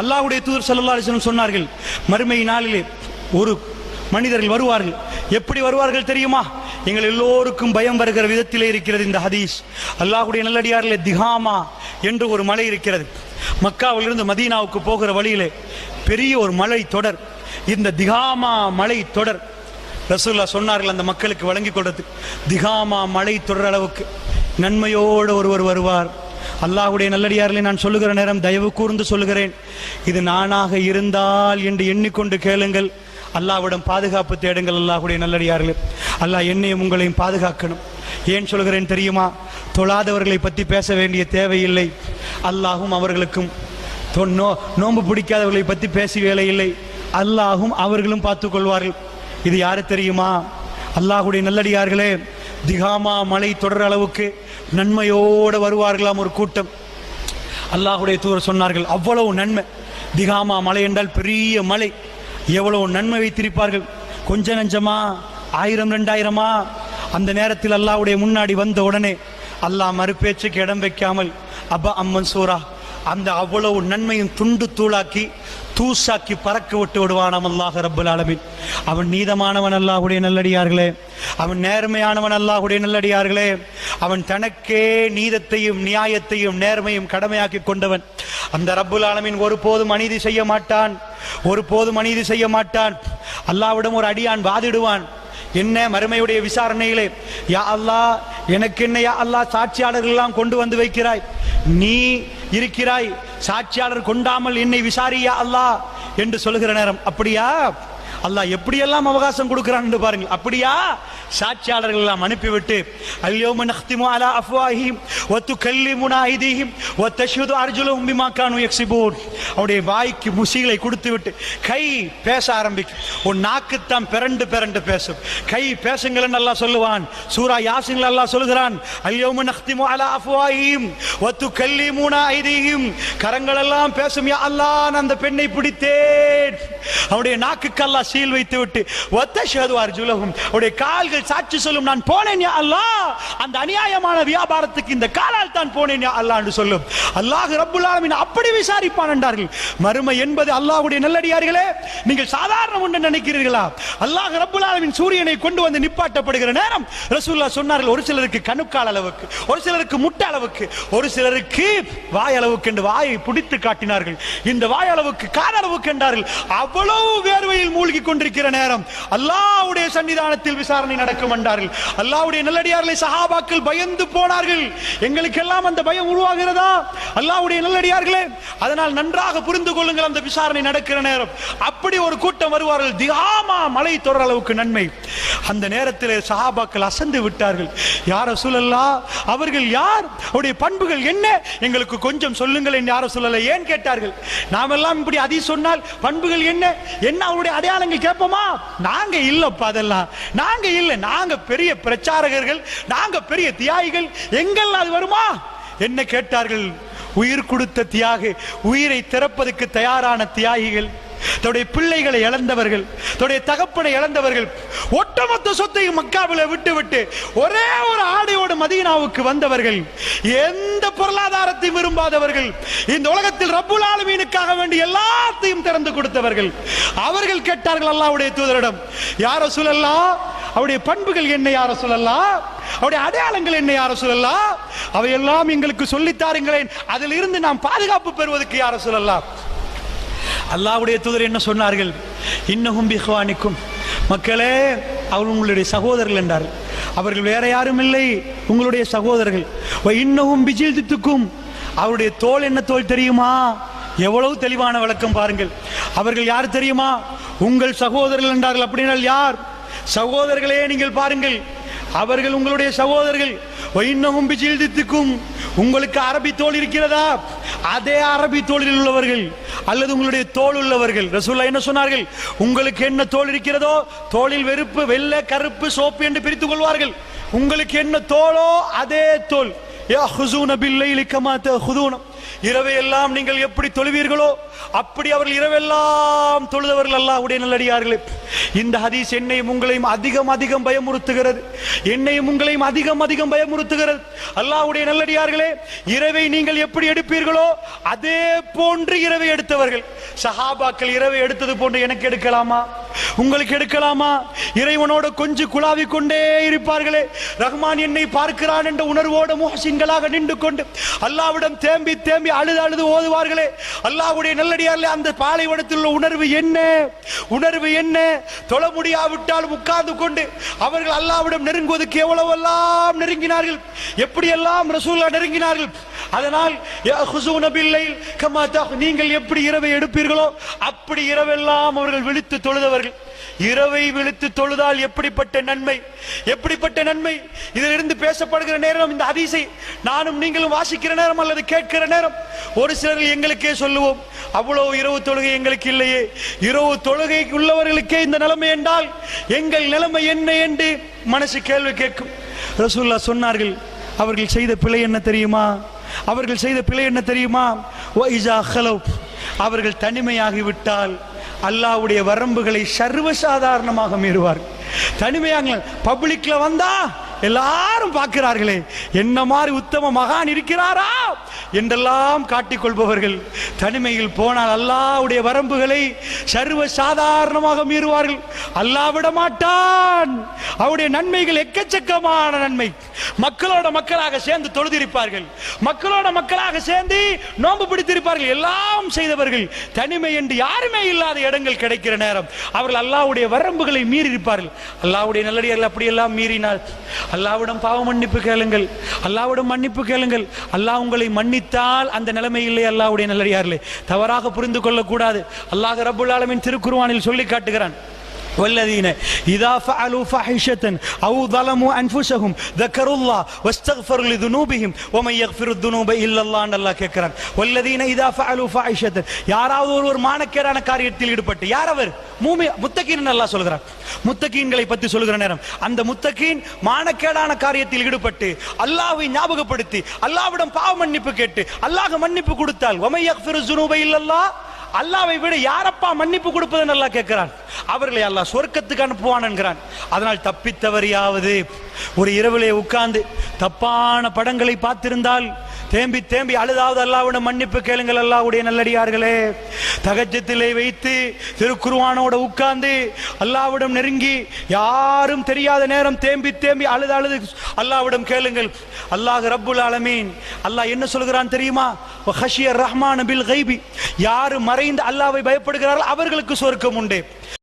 அல்லாஹுடைய தூதர் செல்லல்லா அலைஹி சொன்னார்கள் மறுமை நாளிலே ஒரு மனிதர்கள் வருவார்கள். எப்படி வருவார்கள் தெரியுமா? எங்கள் எல்லோருக்கும் பயம் வருகிற விதத்திலே இருக்கிறது இந்த ஹதீஸ். அல்லாஹுடைய நல்லடியாரிலே திகாமா என்று ஒரு மலை இருக்கிறது. மக்காவிலிருந்து மதீனாவுக்கு போகிற வழியிலே பெரிய ஒரு மலை தொடர். இந்த திகாமா மலை தொடர். ரசூல்லா சொன்னார்கள் அந்த மக்களுக்கு வழங்கி கொள்றது திகாமா மலை தொடர் அளவுக்கு நன்மையோடு ஒருவர் வருவார். அல்லாஹுடைய நல்லடியார்களை நான் சொல்லுகிற நேரம் தயவு கூர்ந்து சொல்லுகிறேன். இது நானாக இருந்தால் என்று எண்ணிக்கொண்டு கேளுங்கள். அல்லாஹ்விடம் பாதுகாப்பு தேடுங்கள் அல்லாஹுடைய நல்லடியார்களே. அல்லாஹ் என்னையும் உங்களையும் பாதுகாக்கணும். ஏன் சொல்கிறேன் தெரியுமா? தொழாதவர்களை பற்றி பேச வேண்டிய தேவையில்லை. அல்லாஹும் அவர்களுக்கும் நோ நோன்பு பிடிக்காதவர்களை பற்றி பேசி வேலை இல்லை அல்லாஹும் அவர்களும் பார்த்து கொள்வார்கள். இது யாரு தெரியுமா? அல்லாஹுடைய நல்லடியார்களே திகாமா மலை தொடர் அளவுக்கு நன்மையோடு வருவார்களாம் ஒரு கூட்டம். அல்லாஹுடைய தூர சொன்னார்கள் அவ்வளவு நன்மை. திகாமா மலை என்றால் பெரிய மலை. எவ்வளவு நன்மை வைத்திருப்பார்கள். கொஞ்ச நஞ்சமா? ஆயிரம் ரெண்டாயிரமா அந்த நேரத்தில் அல்லாஹ்வுடைய முன்னாடி வந்த உடனே அல்லாஹ் மறுபேச்சுக்கு இடம் வைக்காமல் அப்பா அம்மன் சூரா அந்த அவ்வளவு நன்மையும் துண்டு தூளாக்கி தூசாக்கி பறக்க விட்டு விடுவானாம் அல்லாஹ் ரப்பல் ஆலமின். அவன் நீதமானவன் அல்லாஹுடைய நல்லடியார்களே. அவன் நேர்மையானவன் அல்லாஹுடைய நல்லடியார்களே. அவன் தனக்கே நீதத்தையும் நியாயத்தையும் நேர்மையும் கடமையாக்கி கொண்டவன். அந்த ரப்புல் ஆலமின் ஒருபோதும் அநீதி செய்ய மாட்டான். ஒருபோதும் அநீதி செய்ய மாட்டான். அல்லாஹ்விடம் ஒரு அடியான் வாதிடுவான். என்ன மறுமையுடைய விசாரணையிலே யா அல்லாஹ் எனக்கு என்ன யா அல்லாஹ் சாட்சியாளர்கள் எல்லாம் கொண்டு வந்து வைக்கிறாய். நீ இருக்கிறாய். சாட்சியாளர் கொண்டாமல் என்னை விசாரியா அல்லாஹ்? என்று சொல்லுகிற நேரம் அப்படியா? அல்லாஹ் எப்படியெல்லாம் அவகாசம் கொடுக்கிறான் பாருங்க அப்படியா? சாட்சியாளர்கள் எல்லாம் அனுப்பிவிட்டு அல்யோம நஹ்திமு அலா அஃப்வாஹிம் ஒத்து கல்லி ஐதீஹிம் வ தஷ்ஹது அர்ஜுலுஹும் பிமா அவருடைய வாய்க்கு முசிகளை கொடுத்து விட்டு கை பேச ஆரம்பிக்கும். உன் நாக்குத்தான் பிறண்டு பிறண்டு பேசும். கை பேசுங்கள் நல்லா சொல்லுவான். சூரா யாசின்ல அல்லாஹ் சொல்லுகிறான் அல்யோம நஹ்திமு அலா அஃப்வாஹிம் ஒத்து கல்லி ஐதீஹிம். கரங்கள் எல்லாம் பேசும் யா அல்லாஹ் நான் அந்த பெண்ணை பிடித்தேன். அவருடைய நாக்குக்கல்ல அல்லாஹ் சீல் வைத்து விட்டு ஒத்தஷது அர்ஜுலகும் உடைய கால்கள் சாட்சி சொல்லும் நான் போனேன் யா அல்லாஹ். அந்த அநியாயமான வியாபாரத்துக்கு இந்த காலால் தான் போனேன் யா அல்லாஹ் என்று சொல்லும். அல்லாஹ் ரப்புல் அப்படி விசாரிப்பான் என்றார்கள். மறுமை என்பது அல்லாஹ்வுடைய நல்லடியார்களே நீங்கள் சாதாரண ஒன்று நினைக்கிறீர்களா? அல்லாஹ் ரப்புல் சூரியனை கொண்டு வந்து நிப்பாட்டப்படுகிற நேரம் ரசூல்லா சொன்னார்கள் ஒரு சிலருக்கு கணுக்கால் அளவுக்கு ஒரு சிலருக்கு முட்டை அளவுக்கு ஒரு சிலருக்கு வாய் அளவுக்கு என்று வாயை பிடித்து காட்டினார்கள். இந்த வாய் அளவுக்கு கால் அளவுக்கு என்றார்கள். அவ்வளவு வேர்வையில் மூழ்கி கொண்டிருக்கிற நேரம். அல்லாஹ்வுடைய சன்னிதானத்தில் விசாரணை நடக்கும் என்றார்கள். அல்லாவுடைய நல்லடியார்களை சஹாபாக்கள் பயந்து போனார்கள். எங்களுக்கெல்லாம் அந்த பயம் உருவாகிறதா? அல்லாவுடைய நல்லடியார்களே அதனால் நன்றாக புரிந்து கொள்ளுங்கள் அந்த விசாரணை நடக்கிற நேரம். அப்படி ஒரு கூட்டம் வருவார்கள். திகாமா மலை தொடர் அளவுக்கு நன்மை. அந்த நேரத்தில் சஹாபாக்கள் அசந்து விட்டார்கள். யார சூழல்லா அவர்கள் யார்? அவருடைய பண்புகள் என்ன? எங்களுக்கு கொஞ்சம் சொல்லுங்கள் என்று யார சொல்லல ஏன் கேட்டார்கள். நாமெல்லாம் இப்படி அதி சொன்னால் பண்புகள் என்ன? என்ன அவருடைய அடையாளங்கள் கேட்போமா? நாங்க இல்லப்பா அதெல்லாம். நாங்க இல்ல. நாங்க பெரிய பிரச்சாரகர்கள். நாங்க பெரிய தியாகிகள். எங்கெல்லாம் அது வருமா? என்ன கேட்டார்கள். உயிர் கொடுத்த தியாகி. உயிரை திறப்பதற்கு தயாரான தியாகிகள். தன்னுடைய பிள்ளைகளை இழந்தவர்கள் தன்னுடைய தகப்பனை இழந்தவர்கள் ஒட்டுமொத்த சொத்தையும் மக்காவில் விட்டுவிட்டு ஒரே ஒரு ஆடையோடு மதீனாவுக்கு வந்தவர்கள் எந்த பொருளாதாரத்தையும் விரும்பாதவர்கள் இந்த உலகத்தில் ரப்புல் ஆலமீனுக்காக வேண்டி எல்லாத்தையும் திறந்து கொடுத்தவர்கள். அவர்கள் கேட்டார்கள் அல்லாவுடைய தூதரிடம் யார சொல்லலாம் அவருடைய பண்புகள் என்ன யார சொல்லலாம் அவருடைய அடையாளங்கள் என்ன யார சொல்லலாம் அவையெல்லாம் எங்களுக்கு சொல்லித் தாருங்களேன் அதில் இருந்து நாம் பாதுகாப்பு பெறுவதற்கு யார சொல்லலாம் அல்லாவுடைய தூதர் என்ன சொன்னார்கள்? இன்னகும் பிஹ்வானிக்கும். மக்களே அவர் உங்களுடைய சகோதரர்கள் என்றார்கள். அவர்கள் வேற யாரும் இல்லை உங்களுடைய சகோதரர்கள். இன்னகும் பிஜில் பிஜில்தித்துக்கும். அவருடைய தோல் என்ன தோல் தெரியுமா? எவ்வளவு தெளிவான விளக்கம் பாருங்கள். அவர்கள் யார் தெரியுமா? உங்கள் சகோதரர்கள் என்றார்கள். அப்படின்னால் யார்? சகோதரர்களே நீங்கள் பாருங்கள். அவர்கள் உங்களுடைய சகோதரர்கள். வைன்னகும் பிஜில்தித்துக்கும் உங்களுக்கு அரபி தோல் இருக்கிறதா? அதே அரபி தோளில் உள்ளவர்கள் அல்லது உங்களுடைய தோல் உள்ளவர்கள். ரசூல்லா என்ன சொன்னார்கள்? உங்களுக்கு என்ன தோல் இருக்கிறதோ தோளில் வெறுப்பு வெள்ளை கருப்பு சோப்பு என்று பிரித்துக் கொள்வார்கள். உங்களுக்கு என்ன தோலோ அதே தோல். யஹ்ஸூன பில்லை இலிக்கமாத்த ஹுதூனம் இரவையெல்லாம் நீங்கள் எப்படி தொழுவீர்களோ அப்படி அவர்கள் இரவெல்லாம் தொழுதவர்கள் அல்லாஹ்வுடைய நல்லடியார்களே. இந்த ஹதீஸ் என்னையும் உங்களையும் அதிகம் அதிகம் பயமுறுத்துகிறது. என்னையும் உங்களையும் அதிகம் அதிகம் பயமுறுத்துகிறது. அல்லாஹுடைய நல்லடியார்களே இரவை நீங்கள் எப்படி எடுப்பீர்களோ அதே போன்று இரவை எடுத்தவர்கள். சஹாபாக்கள் இரவை எடுத்தது போன்று எனக்கு எடுக்கலாமா? உங்களுக்கு எடுக்கலாமா? இறைவனோட கொஞ்சம் குழாவி கொண்டே இருப்பார்களே. ரஹ்மான் என்னை பார்க்கிறான் என்ற உணர்வோடு முஹசின்களாக நின்று கொண்டு அல்லாவிடம் தேம்பி தேம்பி அழுது அழுது ஓதுவார்களே. அல்லாவுடைய நல்லடியார்களே அந்த பாலைவனத்தில் உள்ள உணர்வு என்ன? உணர்வு என்ன? தொழ முடியாவிட்டால் உட்கார்ந்து கொண்டு அவர்கள் அல்லாவிடம் நெருங்குவதற்கு எவ்வளவெல்லாம் நெருங்கினார்கள்? எப்படியெல்லாம் ரசூல்லா நெருங்கினார்கள்? அதனால் யஹ்ஸூன நீங்கள் எப்படி இரவை எடுப்பீர்களோ அப்படி இரவெல்லாம் அவர்கள் விழித்து தொழுதவர்கள். இரவை விழித்து தொழுதால் எப்படிப்பட்ட நன்மை? எப்படிப்பட்ட நன்மை? இதிலிருந்து பேசப்படுகிற நேரம் இந்த அதிசை நானும் நீங்களும் வாசிக்கிற நேரம் அல்லது கேட்கிற நேரம் ஒரு சிலர் எங்களுக்கே சொல்லுவோம் அவ்வளவு இரவு தொழுகை எங்களுக்கு இல்லையே. இரவு தொழுகை உள்ளவர்களுக்கே இந்த நிலைமை என்றால் எங்கள் நிலைமை என்ன என்று மனசு கேள்வி கேட்கும். ரசூல்லா சொன்னார்கள் அவர்கள் செய்த பிழை என்ன தெரியுமா? அவர்கள் செய்த பிழை என்ன தெரியுமா? ஒய்ஜா அவர்கள் தனிமையாகிவிட்டால் அல்லாவுடைய அல்லாஹ்வுடைய வரம்புகளை சர்வசாதாரணமாக மீறுவார் தனிமையாக பப்ளிக்ல வந்தா எல்லாரும் பார்க்கிறார்களே என்ன மாதிரி உத்தம மகான் இருக்கிறாரா? என்றெல்லாம் காட்டிக் கொள்பவர்கள் தனிமையில் போனால் அல்லாவுடைய வரம்புகளை சர்வ சாதாரணமாக மீறுவார்கள். அல்லாஹ் விட மாட்டான் அவருடைய நன்மைகள் எக்கச்சக்கமான நன்மை. மக்களோட மக்களாக சேர்ந்து தொழுதிருப்பார்கள். மக்களோட மக்களாக சேர்ந்து நோன்பு பிடித்திருப்பார்கள். எல்லாம் செய்தவர்கள் தனிமை என்று யாருமே இல்லாத இடங்கள் கிடைக்கிற நேரம். அவர்கள் அல்லாவுடைய வரம்புகளை மீறி இருப்பார்கள் அல்லாஹ்வுடைய நல்லடியார்கள் அப்படியெல்லாம் மீறினால் அல்லாஹ்விடம் பாவ மன்னிப்பு கேளுங்கள். அல்லாவிடம் மன்னிப்பு கேளுங்கள். அல்லாஹ் உங்களை மன்னித்தால் அந்த நிலைமை இல்லை அல்லாஹ்வுடைய நல்லடியார்களே. தவறாக புரிந்து கொள்ளக்கூடாது. அல்லாஹ் ரபுல் ஆலமின் திருக்குருவானில் சொல்லி காட்டுகிறான். والذين إذا فعلوا فاحشة أو ظلموا أنفسهم ذكروا الله واستغفروا لذنوبهم ومن يغفر الذنوب إلا الله என்று அல்லாஹ் கேட்கிறான் والذين إذا فعلوا فاحشة யாராவது ஒருவர் மானக்கேடான காரியத்தில் ஈடுபட்டு யார் அவர் மூமி முத்தகீன் அல்லாஹ் சொல்கிறார் முத்தகீன்களை பற்றி சொல்கிற நேரம் அந்த முத்தகீன் மானக்கேடான காரியத்தில் ஈடுபட்டு அல்லாஹ்வை ஞாபகப்படுத்தி அல்லாஹ்விடம் பாவ மன்னிப்பு கேட்டு அல்லாஹ் மன்னிப்பு கொடுத்தால் ومن يغفر الذنوب إلا الله அல்லாவை விட யாரப்பா மன்னிப்பு கொடுப்பது நல்லா கேட்கிறான். அவர்களை அல்லாஹ் சொர்க்கத்துக்கு அனுப்புவான் என்கிறான். அதனால் தப்பித்தவரியாவது ஒரு இரவிலே உட்கார்ந்து தப்பான படங்களை பார்த்திருந்தால் தேம்பி தேம்பி அழுதாவது அல்லாவிடம் மன்னிப்பு கேளுங்கள் அல்லாவுடைய நல்லடியார்களே. தகஜத்திலே வைத்து திருக்குருவானோட உட்கார்ந்து அல்லாவிடம் நெருங்கி யாரும் தெரியாத நேரம் தேம்பி தேம்பி அழுது அழுது அல்லாவிடம் கேளுங்கள். அல்லாஹ் ரப்புல் ஆலமீன். அல்லாஹ் என்ன சொல்கிறான் தெரியுமா? ஹஷியர் ரஹ்மான் பில் கைபி. யாரு மறைந்து அல்லாவை பயப்படுகிறார்கள் அவர்களுக்கு சொர்க்கம் உண்டு.